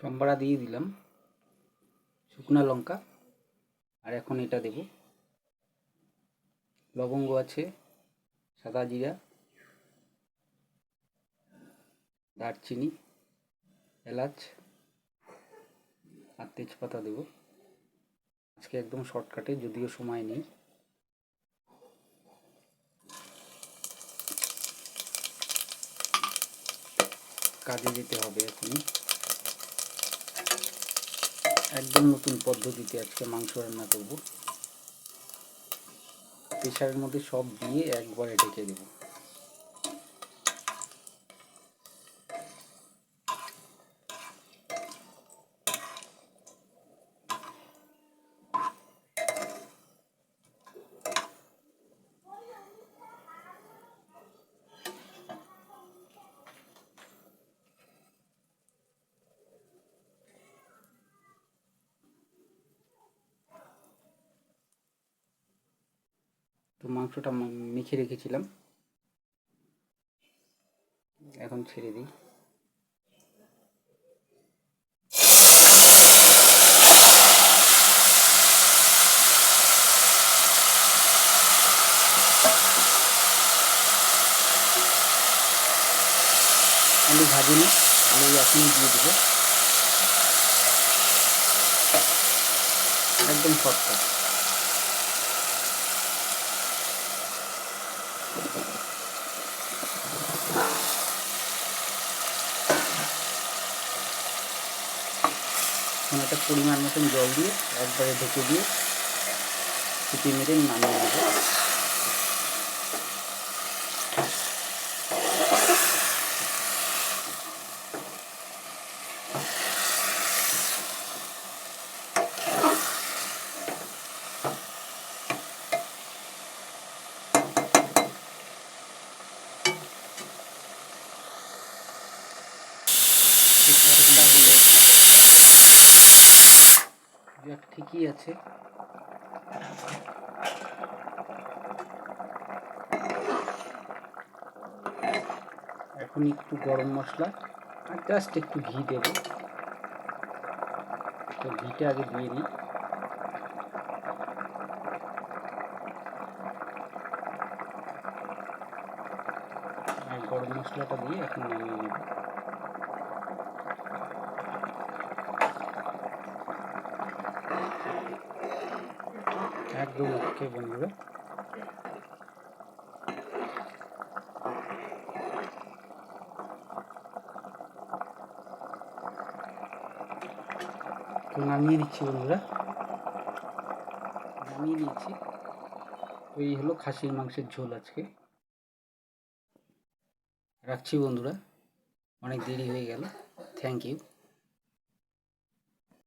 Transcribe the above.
টম্বাড়া দিয়ে দিলাম, শুকনো লঙ্কা, আর এখন এটা দেব। লবঙ্গ আছে, সাদা জিরা, দারচিনি, এলাচ, আর তেজপাতা দেব। আজকে একদম শর্টকাটে, যদিও সময় নেই। কাজে যেতে হবে এখনই। একদম নতুন পদ্ধতিতে আজকে মাংস রান্না করব। প্রেশারের মধ্যে সব দিয়ে একবারে ঢেকে দেব। মাংসটা মেখে রেখেছিলাম। এখন ছেড়ে দিই। আলু ভাজিনি আলু এখনই দিয়ে দেবো। একদম শর্টকাট এখন একটা পরিমাণ মতন জল দিয়ে একবারে ঢেকে দিয়ে ফুটিয়ে মেরে নামিয়ে দেবো যাক ঠিকই আছে। এখন একটু গরম মশলা আর জাস্ট একটু ঘি দেব। তো ঘিটা আগে দিয়ে আর গরম মশলাটা দিয়ে এখন নামিয়ে নেব। বন্ধুরা তো নামিয়ে দিচ্ছি বন্ধুরা। নামিয়ে নিয়েছি তো এই হলো খাসির মাংসের ঝোল আজকে। রাখছি বন্ধুরা। অনেক দেরি হয়ে গেল। Thank you